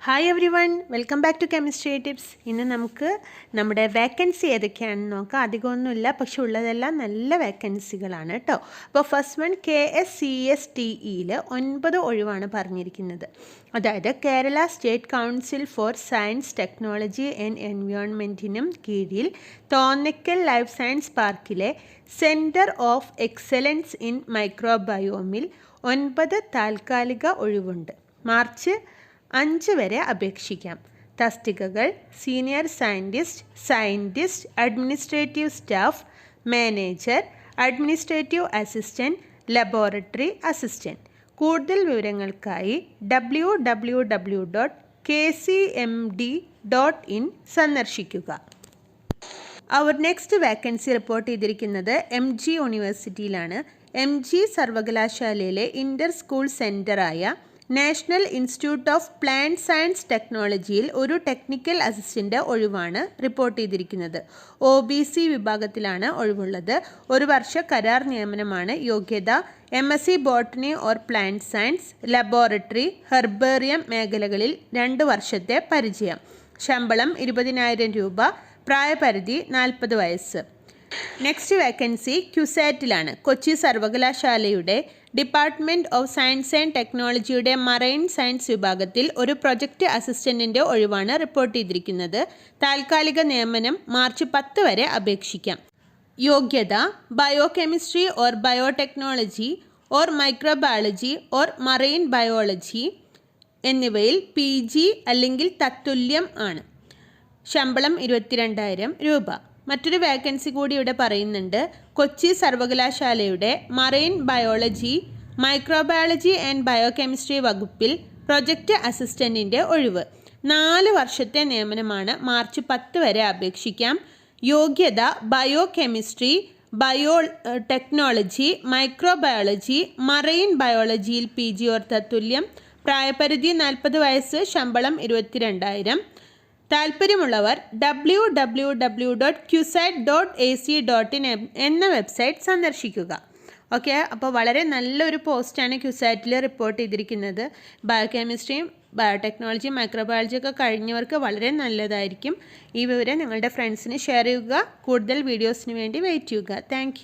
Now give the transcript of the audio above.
Hi everyone welcome back to chemistry tips ഇന്ന് നമുക്ക് നമ്മുടെ വേക്കൻസി ഏതൊക്കെയാണെന്ന് നോക്കാം. അധികമൊന്നുമില്ല പക്ഷെ ഉള്ളതെല്ലാം നല്ല വേക്കൻസികളാണ് കേട്ടോ അപ്പോൾ first one K S C S T ഇയിൽ ഒൻപത് ഒഴിവാണ് പറഞ്ഞിരിക്കുന്നത്. അതായത് Kerala state council for science technology and എൻവയോൺമെന്റിനും കീഴിൽ തോന്നക്കൽ ലൈഫ് സയൻസ് പാർക്കിലെ സെന്റർ ഓഫ് എക്സലൻസ് ഇൻ മൈക്രോബയോമിൽ ഒൻപത് താൽക്കാലിക ഒഴിവുണ്ട്. മാർച്ച് അഞ്ച് വരെ അപേക്ഷിക്കാം. തസ്തികകൾ senior scientist scientist administrative staff manager administrative assistant laboratory assistant കൂടുതൽ വിവരങ്ങൾക്കായി W W W dot K C M D dot in സന്ദർശിക്കുക. അവർ നെക്സ്റ്റ് വാക്കൻസി റിപ്പോർട്ട് ചെയ്തിരിക്കുന്നത് എം ജി യൂണിവേഴ്സിറ്റിയിലാണ് എം ജി സർവകലാശാലയിലെ inter school സെന്ററായ national institute of plant science ടെക്നോളജിയിൽ ഒരു technical assistant ഒഴിവാണ് റിപ്പോർട്ട് ചെയ്തിരിക്കുന്നത്. ഒ ബി സി വിഭാഗത്തിലാണ് ഒഴിവുള്ളത്. ഒരു വർഷ കരാർ നിയമനമാണ് യോഗ്യത. M S C botany or plant science laboratory herbarium മേഖലകളിൽ രണ്ട് വർഷത്തെ പരിചയം. ശമ്പളം ഇരുപതിനായിരം രൂപ. പ്രായപരിധി നാൽപ്പത് വയസ്സ്. നെക്സ്റ്റ് വേക്കൻസി ക്യുസാറ്റിലാണ് കൊച്ചി സർവകലാശാലയുടെ ഡിപ്പാർട്ട്മെന്റ് ഓഫ് സയൻസ് ആൻഡ് ടെക്നോളജിയുടെ മറൈൻ സയൻസ് വിഭാഗത്തിൽ ഒരു പ്രൊജക്റ്റ് അസിസ്റ്റന്റിന്റെ ഒഴിവാണ് റിപ്പോർട്ട് ചെയ്തിരിക്കുന്നത്. താൽക്കാലിക നിയമനം മാർച്ച് പത്ത് വരെ അപേക്ഷിക്കാം. യോഗ്യത biochemistry or biotechnology or microbiology or marine biology എന്നിവയിൽ പി ജി അല്ലെങ്കിൽ തത്തുല്യം ആണ്. ശമ്പളം ഇരുപത്തിരണ്ടായിരം രൂപ. മറ്റൊരു വേക്കൻസി കൂടി ഇവിടെ പറയുന്നുണ്ട്. കൊച്ചി സർവകലാശാലയുടെ marine biology microbiology and biochemistry വകുപ്പിൽ പ്രൊജക്റ്റ് അസിസ്റ്റന്റിന്റെ ഒഴിവ്. നാല് വർഷത്തെ നിയമനമാണ് മാർച്ച് പത്ത് വരെ അപേക്ഷിക്കാം. യോഗ്യത biochemistry bio technology microbiology marine ബയോളജിയിൽ പി ജി ഓർ പ്രായപരിധി നാൽപ്പത് വയസ്സ് ശമ്പളം ഇരുപത്തിരണ്ടായിരം താല്പര്യമുള്ളവർ W W W dot ക്യുസൈറ്റ് dot A C dot in എന്ന വെബ്സൈറ്റ് സന്ദർശിക്കുക. ഓക്കെ അപ്പോൾ വളരെ നല്ലൊരു പോസ്റ്റാണ് ക്യുസൈറ്റിൽ റിപ്പോർട്ട് ചെയ്തിരിക്കുന്നത്. ബയോകെമിസ്ട്രിയും ബയോടെക്നോളജി മൈക്രോബയോളജി ഒക്കെ കഴിഞ്ഞവർക്ക് വളരെ നല്ലതായിരിക്കും. ഈ വിവരം നിങ്ങളുടെ ഫ്രണ്ട്സിന് ഷെയർ ചെയ്യുക. കൂടുതൽ വീഡിയോസിന് വേണ്ടി വെയിറ്റ് ചെയ്യുക. താങ്ക്